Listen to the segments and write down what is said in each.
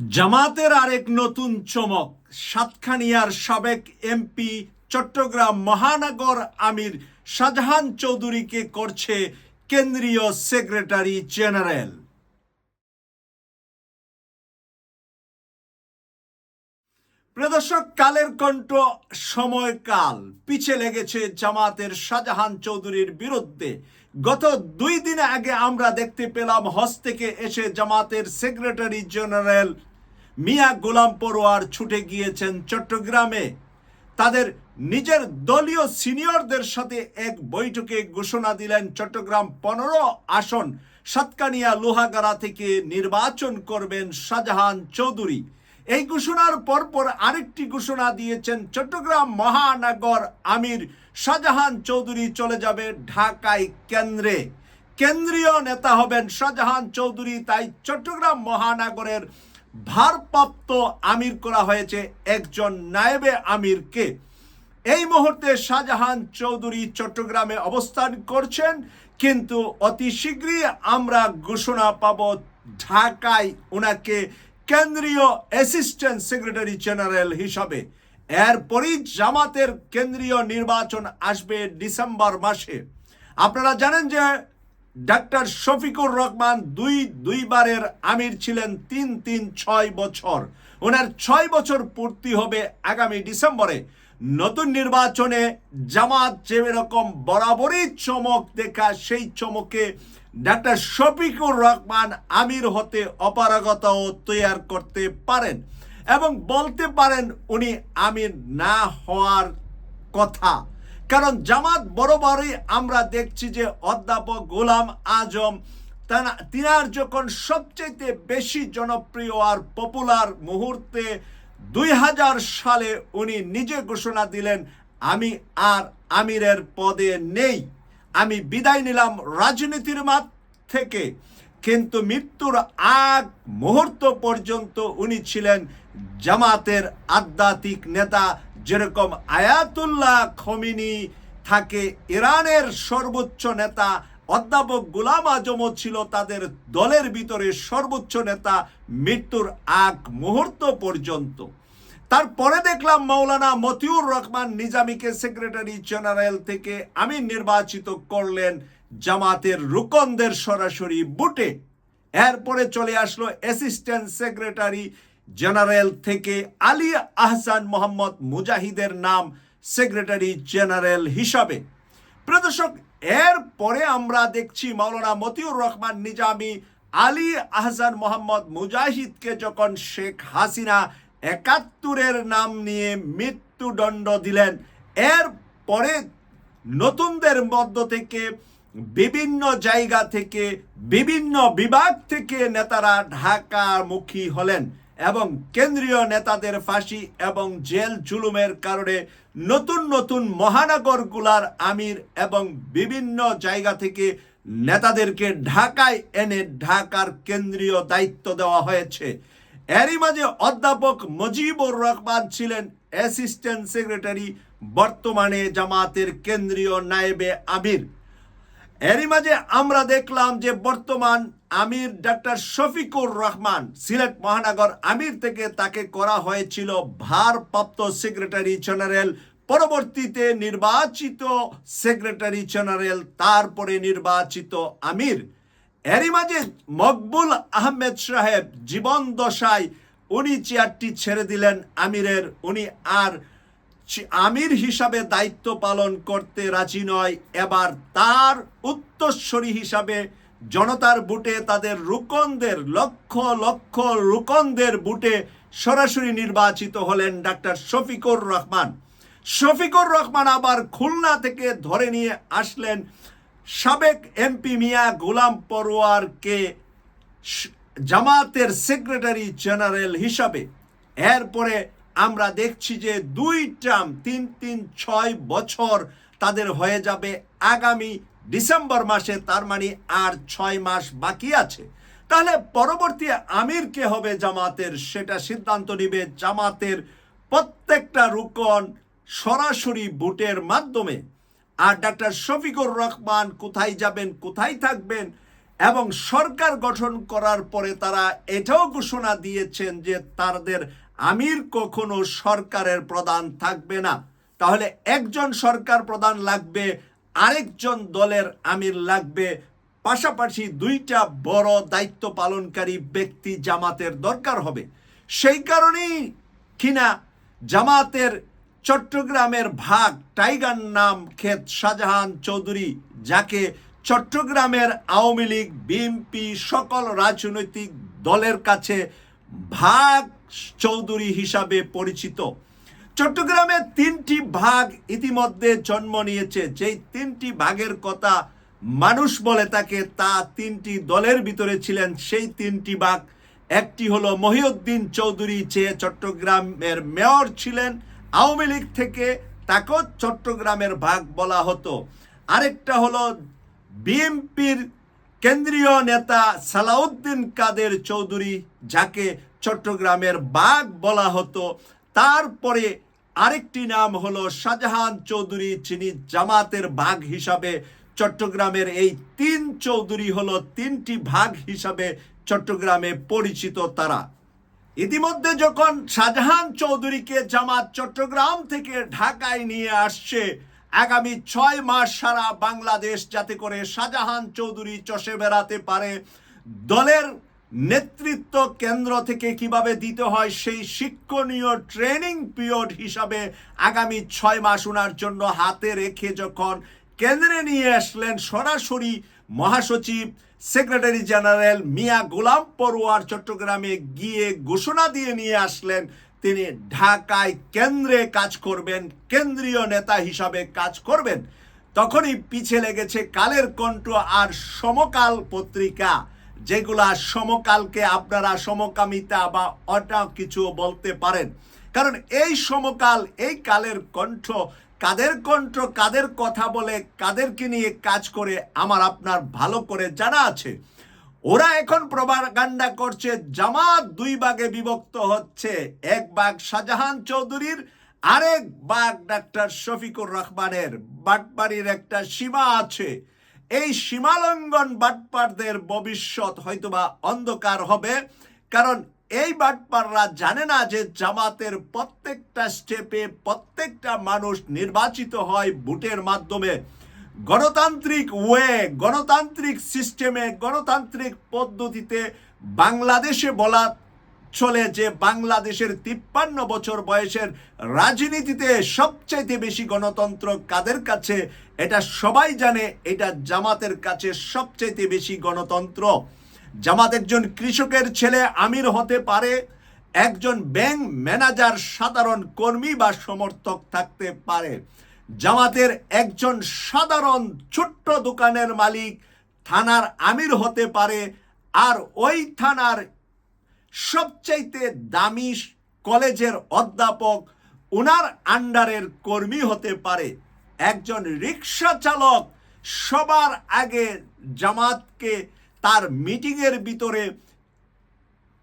জামাতের আরেক নতুন চমক, সাতখানিয়ার সাবেক এমপি চট্টগ্রাম মহানগর আমির শাহজাহান চৌধুরীকে করছে কেন্দ্রীয় সেক্রেটারি জেনারেল। প্রদর্শক, কালের কণ্ঠ সময়কাল পিছে লেগেছে জামাতের শাহজাহান চৌধুরীর বিরুদ্ধে। গত দুই দিন আগে আমরা দেখতে পেলাম হজ থেকে এসে জামাতের সেক্রেটারি জেনারেল মিয়া গোলাম পরোয়ার ছুটে গিয়েছেন চট্টগ্রামে। তাদের নিজের দলীয় সিনিয়রদের সাথে এক বৈঠকে ঘোষণা দিলেন চট্টগ্রাম পনেরো আসন সাতকানিয়া লোহাগাড়া থেকে নির্বাচন করবেন শাহজাহান চৌধুরী। এই ঘোষণার পরপর আরেকটি ঘোষণা দিয়েছেন চট্টগ্রাম মহানগর আমির শাহজাহান চৌধুরী চলে যাবে ঢাকায় কেন্দ্রে। কেন্দ্রীয় নেতা হবেন শাহজাহান চৌধুরী, তাই চট্টগ্রাম মহানগরের ভারপ্রাপ্ত আমির করা হয়েছে একজন নায়েবে আমিরকে। এই মুহূর্তে শাহজাহান চৌধুরী চট্টগ্রামে অবস্থান করছেন, কিন্তু অতি শীঘ্রই আমরা ঘোষণা পাব ঢাকায় ওনাকে কেন্দ্রীয় অ্যাসিস্ট্যান্ট সেক্রেটারি জেনারেল হিসাবে। এরপরই জামাতের কেন্দ্রীয় নির্বাচন আসবে ডিসেম্বর মাসে। আপনারা জানেন যে ডাক্তার শফিকুর রহমান দুই, দুইবারের আমির ছিলেন তিন তিন, ছয় বছর। ওনার ছয় বছর পূর্তি হবে আগামী ডিসেম্বরে। নতুন নির্বাচনে জামাত যেরকম বরাবরই চমক দেখা, সেই চমকে ডাক্তার শফিকুর রহমান আমির হতে অপারগতাও তৈয়ার করতে পারেন এবং বলতে পারেন উনি আমির না হওয়ার কথা। কারণ জামাত বরাবরই আমরা দেখছি যে অধ্যাপক গোলাম আজম তানা- তিনার যখন সবচেয়ে বেশি জনপ্রিয় আর পপুলার মুহূর্তে দুই হাজার সালে উনি নিজে ঘোষণা দিলেন, আমি আর আমিরের পদে নেই। আমি বিদায় নিলাম রাজনীতির মাঠ থেকে। কিন্তু মৃত্যুর আগ মুহূর্ত পর্যন্ত উনি ছিলেন জামাতের আধ্যাত্মিক নেতা। যেরকম আয়াতুল্লাহ খমিনি থাকে, ইরানের সর্বোচ্চ নেতা, অধ্যাপক গুলাম আজমও ছিল তাদের দলের ভিতরে সর্বোচ্চ নেতা মৃত্যুর আগ মুহূর্ত পর্যন্ত। তারপরে দেখলাম মৌলানা মতিউর রহমান নিজামীকে সেক্রেটারি জেনারেল থেকে আমি নির্বাচিত করলেন। জামাতের রুকনদের সরাসরি বুটে। এরপরে চলে আসলো অ্যাসিস্ট্যান্ট সেক্রেটারি জেনারেল থেকে আলী আহসান মোহাম্মদ মুজাহিদের নাম সেক্রেটারি জেনারেল হিসাবে। প্রদর্শক, এরপরে আমরা দেখছি মাওলানা মতিউর রহমান নিজামি আলী আহসান মোহাম্মদ মুজাহিদকে যখন শেখ হাসিনা একাত্তরের নাম নিয়ে মৃত্যুদণ্ড দিলেন এর পরে নতুনদের মধ্য থেকে বিভিন্ন জায়গা থেকে, বিভিন্ন বিভাগ থেকে নেতারা ঢাকামুখী হলেন এবং কেন্দ্রীয় নেতাদের ফাঁসি এবং জেল জুলুমের কারণে নতুন নতুন মহানগরগুলার আমির এবং বিভিন্ন জায়গা থেকে নেতাদেরকে ঢাকায় এনে ঢাকার কেন্দ্রীয় দায়িত্ব দেওয়া হয়েছে। এরই মাঝে অধ্যাপক মুজিবুর রহমান ছিলেন অ্যাসিস্ট্যান্ট সেক্রেটারি, বর্তমানে জামাতের কেন্দ্রীয় নায়েবে আমির। এরই মাঝে আমরা দেখলাম যে বর্তমান আমির ডাক্তার শফিকুর রহমান সিলেট মহানগর আমির থেকে তাকে করা হয়েছিল ভারপ্রাপ্ত সেক্রেটারি জেনারেল। পরবর্তীতে নির্বাচিত সেক্রেটারি জেনারেল, তারপরে নির্বাচিত আমির। এরই মাঝে মকবুল আহমেদ সাহেব জীবন দশায় উনি চেয়ারটি ছেড়ে দিলেন আমিরের। উনি আর আমির হিসাবে দায়িত্ব পালন করতে রাজি নয়। এবার তার উত্তরস্বরী হিসাবে জনতার বুটে তাদের রুকনদের, লক্ষ লক্ষ রুকনদের বুটে সরাসরি নির্বাচিত হলেন ডাক্তার শফিকুর রহমান। শফিকুর রহমান আবার খুলনা থেকে ধরে নিয়ে আসলেন সাবেক এমপি মিয়া গোলাম পরোয়ারকে জামাতের সেক্রেটারি জেনারেল হিসাবে। এরপরে আমরা দেখছি যে দুই টার্ম তিন তিন ছয় বছর তাদের হয়ে যাবে আগামী ডিসেম্বর মাসে, তার মানে আর ছয় মাস বাকি আছে। তাহলে পরবর্তী আমির কে হবে জামাতের? সেটা সিদ্ধান্ত নিবে জামাতের প্রত্যেকটা রুকন সরাসরি বুটের মাধ্যমে। আর ডাক্তার শফিকুর রহমান কোথায় যাবেন, কোথায় থাকবেন এবং সরকার গঠন করার পরে তারা এটাও ঘোষণা দিয়েছেন যে তাদের আমির কখনো সরকারের প্রধান থাকবে না। তাহলে একজন সরকার প্রধান লাগবে, আরেকজন দলের আমির লাগবে। পাশাপাশি দুইটা বড় দায়িত্ব পালনকারী ব্যক্তি জামাতের দরকার হবে। সেই কারণেই কিনা জামাতের চট্টগ্রামের ভাগ টাইগার নাম খেত শাহজাহান চৌধুরী, যাকে চট্টগ্রামের আওয়ামী লীগ, বিএনপি সকল রাজনৈতিক দলের কাছে ভাগ চৌধুরী হিসাবে পরিচিত। চট্টগ্রামে তিনটি ভাগ ইতিমধ্যে জন্ম নিয়েছে। যেই তিনটি ভাগের কথা মানুষ বলে তাকে, তা তিনটি দলের ভিতরে ছিলেন। সেই তিনটি ভাগ, একটি হলো মহিউদ্দিন চৌধুরী, যে চট্টগ্রামের মেয়র ছিলেন, আওয়ামী লীগ থেকে তাকেও চট্টগ্রামের ভাগ বলা হতো। আরেকটা হলো বিএনপির কেন্দ্রীয় নেতা সালাউদ্দিন কাদের চৌধুরী, যাকে চট্টগ্রামের বাঘ বলা হতো। তারপরে আরেকটি নাম হলো শাহজাহান চৌধুরী, যিনি জামাতের বাঘ হিসাবে চট্টগ্রামের এই তিন চৌধুরী হলো তিনটি ভাগ হিসাবে চট্টগ্রামে পরিচিত তারা। ইতিমধ্যে যখন শাহজাহান চৌধুরীকে জামাত চট্টগ্রাম থেকে ঢাকায় নিয়ে আসছে, আগামী ছয় মাস সারা বাংলাদেশ যাতে করে শাহজাহান চৌধুরী চষে বেড়াতে পারে, দলের নেতৃত্ব কেন্দ্র থেকে কীভাবে দিতে হয় সেই শিক্ষণীয় ট্রেনিং পিরিয়ড হিসাবে আগামী ছয় মাস ওনার জন্য হাতে রেখে যখন কেন্দ্রে নিয়ে আসলেন সরাসরি মহাসচিব, সেক্রেটারি জেনারেল মিয়া গোলাম পড়ুয়ার চট্টগ্রামে গিয়ে ঘোষণা দিয়ে নিয়ে আসলেন, তিনি ঢাকায় কেন্দ্রে কাজ করবেন, কেন্দ্রীয় নেতা হিসাবে কাজ করবেন। তখনই পিছে লেগেছে কালের কণ্ঠ আর সমকাল পত্রিকা। যেগুলা সমকালকে আপনারা সমকামিতা বা অটা কিছু বলতে পারেন। কারণ এই সমকাল, এই কালের কণ্ঠ, কাদের কণ্ঠ, কাদের কথা বলে, কাদেরকে নিয়ে কাজ করে আমার আপনার ভালো করে জানা আছে। ওরা এখন প্রবাগান্ডা করছে, জামাত দুই ভাগে বিভক্ত হচ্ছে। এক ভাগ শাহজাহান চৌধুরীর, আরেক ভাগ ডাক্তার শফিকুর রহমানের। বাটবাড়ির একটা সীমা আছে। এই সীমালঙ্ঘন বাটপারদের ভবিষ্যৎ হয়তোবা অন্ধকার হবে, কারণ এই বাটপাররা জানে না যে জামাতের প্রত্যেকটা স্টেপে প্রত্যেকটা মানুষ নির্বাচিত হয় ভোটের মাধ্যমে। গণতান্ত্রিক ওয়ে, গণতান্ত্রিক সিস্টেমে, গণতান্ত্রিক পদ্ধতিতে বাংলাদেশে বলা চলে যে বাংলাদেশের তিপ্পান্ন বছর বয়সের রাজনীতিতে সবচাইতে বেশি গণতন্ত্র কাদের কাছে, এটা সবাই জানে, এটা জামাতের কাছে সবচাইতে বেশি গণতন্ত্র। জামাত একজন কৃষকের ছেলে, আমির হতে পারে, একজন ব্যাংক ম্যানেজার, সাধারণ কর্মী বা সমর্থক থাকতে পারে। জামাতের একজন সাধারণ ছোট্ট দোকানের মালিক, থানার আমির হতে পারে, আর ওই থানার সবচাইতে দামি কলেজের অধ্যাপক ওনার আন্ডারের কর্মী হতে পারে একজন রিক্সা চালক। সবার আগে জামাতকে তার মিটিংয়ের ভিতরে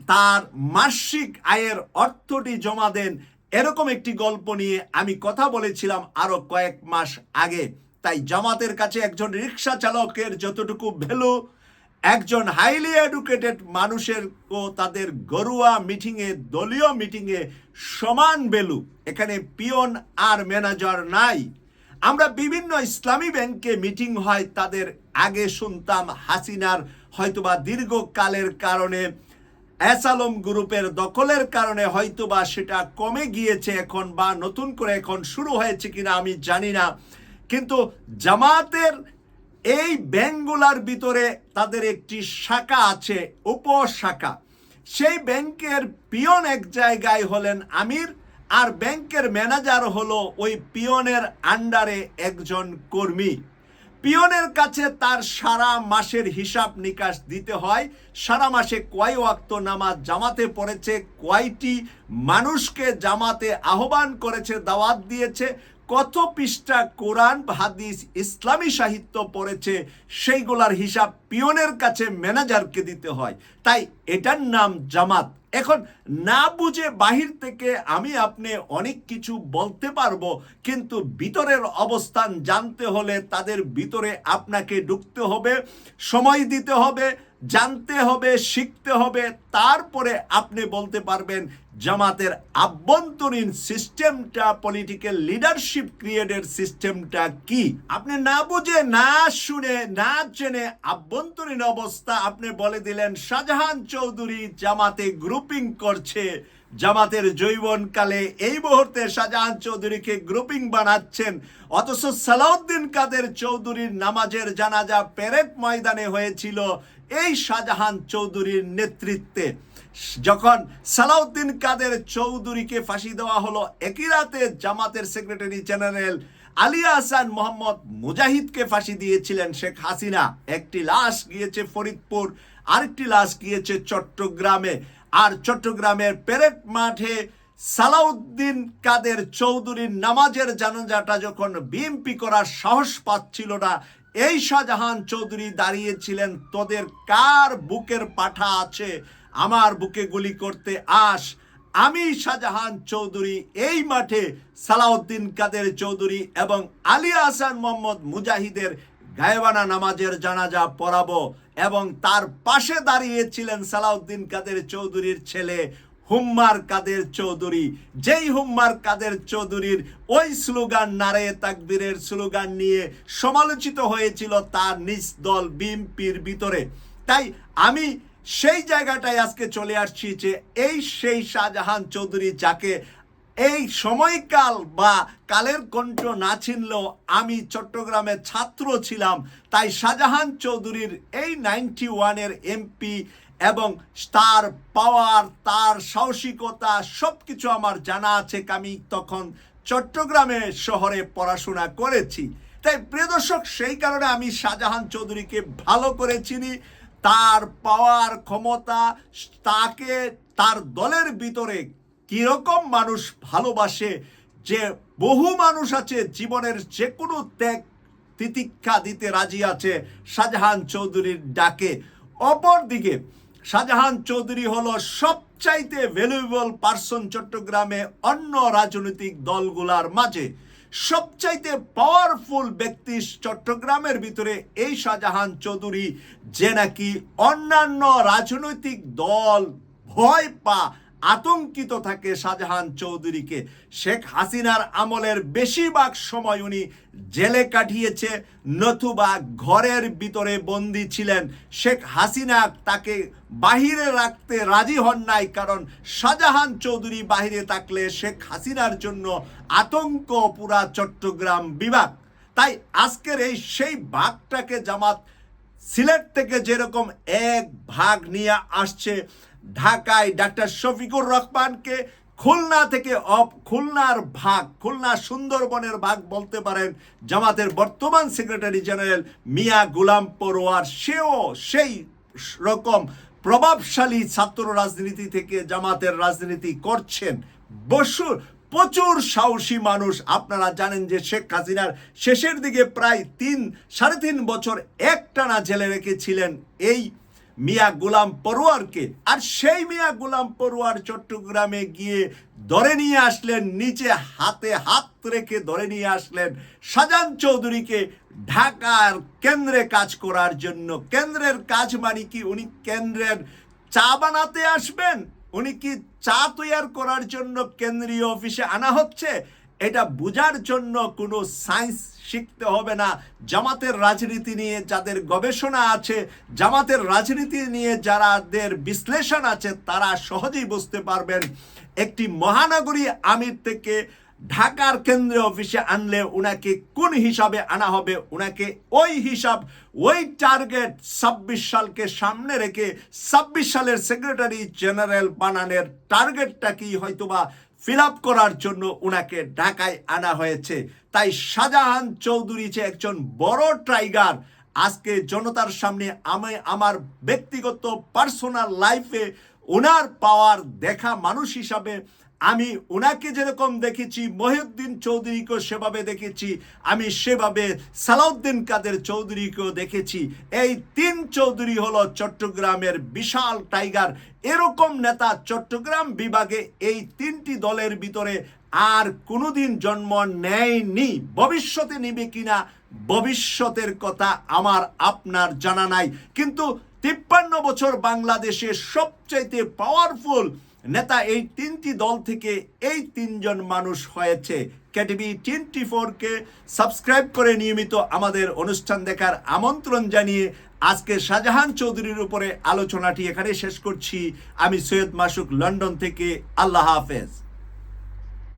তার মাসিক আয়ের অর্থটি জমা দেন। এরকম একটি গল্প নিয়ে আমি কথা বলেছিলাম আরও কয়েক মাস আগে। তাই জামাতের কাছে একজন রিক্সা চালকের যতটুকু ভ্যালু একজন হাইলি এডুকেটেড মানুষের ও তাদের গরুয়া মিটিংয়ে দলীয় মিটিংয়ে সমান বেলু। এখানে পিয়ন আর ম্যানেজার নাই। আমরা বিভিন্ন ইসলামী ব্যাংকে মিটিং হয়, তাদের আগে শুনতাম হাসিনার হয়তোবা দীর্ঘকালের কারণে অ্যাসালম গ্রুপের দখলের কারণে হয়তোবা সেটা কমে গিয়েছে এখন বা নতুন করে এখন শুরু হয়েছে কিনা আমি জানি না। কিন্তু জামাতের এই ব্যাংকগুলার ভিতরে তাদের একটি শাখা আছে, উপশাখা। সেই ব্যাংকের পিয়ন এক জায়গায় হলেন আমির, আর ব্যাংকের ম্যানেজার হলো ওই পিয়নের আন্ডারে একজন কর্মী। পিয়নের কাছে তার সারা মাসের হিসাব নিকাশ দিতে হয়। সারা মাসে কয় ওয়াক্ত নামাজ জামাতে পড়েছে, কয়টি মানুষকে জামাতে আহ্বান করেছে, দাওয়াত দিয়েছে কত পৃষ্ঠা কোরআন হাদিস ইসলামী সাহিত্য পড়েছে, সেইগুলার হিসাব পিয়নের কাছে ম্যানেজারকে দিতে হয়। তাই এটার নাম জামাত। এখন না বুঝে বাহির থেকে আমি আপনি অনেক কিছু বলতে পারব, কিন্তু ভিতরের অবস্থান জানতে হলে তাদের ভিতরে আপনাকে ঢুকতে হবে, সময় দিতে হবে, জানতে হবে, শিখতে হবে, তারপরে আপনি বলতে পারবেন জামাতের আভ্যন্তরীণ সিস্টেমটা পলিটিক্যাল লিডারশিপ ক্রিয়েটের সিস্টেমটা কি? আপনি না বুঝে, না শুনে, না জেনে আভ্যন্তরীণ অবস্থা আপনি বলে দিলেন, শাহজাহান চৌধুরী জামাতে গ্রুপিং করছে। জামাতের যৌবনকালে এই মুহূর্তে শাহজাহান চৌধুরীকে গ্রুপিং বানাচ্ছেন। অথচ সালাউদ্দিন কাদের চৌধুরীর নামাজের জানাজা প্যারেড ময়দানে হয়েছিল এই শাহজাহান চৌধুরীর নেতৃত্বে। যখন সালাউদ্দিন কাদের চৌধুরীকে ফাঁসি দেওয়া হলো, একই রাতে জামাতের সেক্রেটারি জেনারেল আলিয়া হাসান মোহাম্মদ মুজাহিদকে ফাঁসি দিয়েছিলেন শেখ হাসিনা। একটি লাশ গিয়েছে ফরিদপুর, আরেকটি লাশ গিয়েছে চট্টগ্রামে। আর চট্টগ্রামের প্যারেড মাঠে সালাউদ্দিন কাদের চৌধুরীর নামাজের জানাজাটা যখন বিএমপি করার সাহস পাচ্ছিল না, এই শাহজাহান চৌধুরী দাঁড়িয়েছিলেন, তোদের কার বুকের পাঠা আছে? আমার বুকে গুলি করতে আস। আমি শাহজাহান চৌধুরী এই মাঠে সালাউদ্দিন কাদের চৌধুরী এবং আলী হাসান মোহাম্মদ মুজাহিদের গায়েবানা নামাজের জানাজা পড়াবো এবং তার পাশে দাঁড়িয়েছিলেন সালাউদ্দিন কাদের চৌধুরীর ছেলে হুম্মার কাদের চৌধুরী। যেই হুম্মার কাদের চৌধুরীর ওই স্লোগান নারে তাকবীরের স্লোগান নিয়ে সমালোচিত হয়েছিল তার নিজ দল বিএনপির ভিতরে। তাই আমি সেই জায়গাটায় আজকে চলে আসছি যে এই সেই শাহজাহান চৌধুরী যাকে এই সময়কাল বা কালের কণ্ঠ না চিনলেও আমি চট্টগ্রামের ছাত্র ছিলাম, তাই শাহজাহান চৌধুরীর এই নাইনটি ওয়ানের এমপি এবং তার পাওয়ার, তার সাহসিকতা সব কিছু আমার জানা আছে আমি তখন চট্টগ্রামে শহরে পড়াশোনা করেছি। তাই প্রিয় দর্শক, সেই কারণে আমি শাহজাহান চৌধুরীকে ভালো করে চিনি। তার পাওয়ার ক্ষমতা, তাকে তার দলের ভিতরে কীরকম মানুষ ভালোবাসে, যে বহু মানুষ আছে, জীবনের যে কোনো ত্যাগ, তিতিক্ষা দিতে রাজি আছে, শাহজাহান চৌধুরীর ডাকে। অপরদিকে, শাহজাহান চৌধুরী হলো সবচাইতে ভ্যালুয়েবল পার্সন চট্টগ্রামে অন্য রাজনৈতিক দলগুলার মাঝে। সবচাইতে পাওয়ারফুল ব্যক্তি চট্টগ্রামের ভিতরে এই শাহজাহান চৌধুরী, যে নাকি অন্যান্য রাজনৈতিক দল ভয় পা আতঙ্কিত থাকে শাহজাহান চৌধুরীকে। শেখ হাসিনার আমলের বেশিরভাগ সময় উনি জেলে কাটিয়েছে। নতুবা ঘরের ভিতরে বন্দি ছিলেন। শেখ হাসিনা তাকে বাহিরে রাখতে রাজি হন নাই কারণ শাহজাহান চৌধুরী বাহিরে থাকলে শেখ হাসিনার জন্য আতঙ্ক পুরা চট্টগ্রাম বিভাগ। তাই আজকের এই সেই ভাগটাকে জামাত সিলেট থেকে যেরকম এক ভাগ নিয়ে আসছে ঢাকায় ডাক্তার শফিকুর রহমানকে খুলনা থেকে অপ খুলনার ভাগ, খুলনা সুন্দরবনের ভাগ বলতে পারেন জামাতের বর্তমান সেক্রেটারি জেনারেল মিয়া গুলাম পরোয়ার। সেও সেই রকম প্রভাবশালী ছাত্র রাজনীতি থেকে জামাতের রাজনীতি করছেন। বসুর প্রচুর সাহসী মানুষ। আপনারা জানেন যে শেখ হাসিনার শেষের দিকে প্রায় তিন সাড়ে তিন বছর একটানা জেলে রেখেছিলেন এই মিয়া গোলাম পড়ুয়ারকে আর সেই মিয়া গোলাম পড়ুয়ার চট্টগ্রামে গিয়ে ধরে নিয়ে আসলেন, নিচে হাতে হাত রেখে ধরে নিয়ে আসলেন সাজান চৌধুরীকে ঢাকার কেন্দ্রে কাজ করার জন্য। কেন্দ্রের কাজ মানে কি? উনি কেন্দ্রের চা বানাতে আসবেন, উনি কি চা তৈয়ার করার জন্য কেন্দ্রীয় অফিসে আনা হচ্ছে? এটা বোঝার জন্য কোনো সায়েন্স শিখতে হবে না। জামাতের রাজনীতি নিয়ে যাদের গবেষণা আছে, জামাতের রাজনীতি নিয়ে যারাদের বিশ্লেষণ আছে, তারা সহজেই বুঝতে পারবেন, একটি মহানগরী আমির থেকে ঢাকার কেন্দ্রীয় অফিসে আনলে ওনাকে কোন হিসাবে আনা হবে? ওনাকে ওই হিসাব, ওই টার্গেট ছাব্বিশ সালকে সামনে রেখে ছাব্বিশ সালের সেক্রেটারি জেনারেল বানানের টার্গেটটা কি হয়তোবা ফিল করার জন্য উনাকে ঢাকায় আনা হয়েছে। তাই শাহজাহান চৌধুরী যে একজন বড় ট্রাইগার আজকে জনতার সামনে আমি আমার ব্যক্তিগত পার্সোনাল লাইফে ওনার পাওয়ার দেখা মানুষ হিসাবে আমি ওনাকে যেরকম দেখেছি, মহিউদ্দিন চৌধুরীকেও সেভাবে দেখেছি, আমি সেভাবে সালাউদ্দিন কাদের চৌধুরীকেও দেখেছি। এই তিন চৌধুরী হলো চট্টগ্রামের বিশাল টাইগার। এরকম নেতা চট্টগ্রাম বিভাগে এই তিনটি দলের ভিতরে আর কোনোদিন জন্ম নেয়নি। ভবিষ্যতে নিবে কিনা, ভবিষ্যতের কথা আমার আপনার জানা নাই। কিন্তু তিপ্পান্ন বছর বাংলাদেশের সবচাইতে পাওয়ারফুল নেতা এই তিনটি দল থেকে এই তিনজন মানুষ হয়েছে। ক্যাটিভি টোয়েন্টি ফোরকে সাবস্ক্রাইব করে নিয়মিত আমাদের অনুষ্ঠান দেখার আমন্ত্রণ জানিয়ে আজকে শাহজাহান চৌধুরীর উপরে আলোচনাটি এখানে শেষ করছি। আমি সৈয়দ মাসুক, লন্ডন থেকে। আল্লাহ হাফেজ।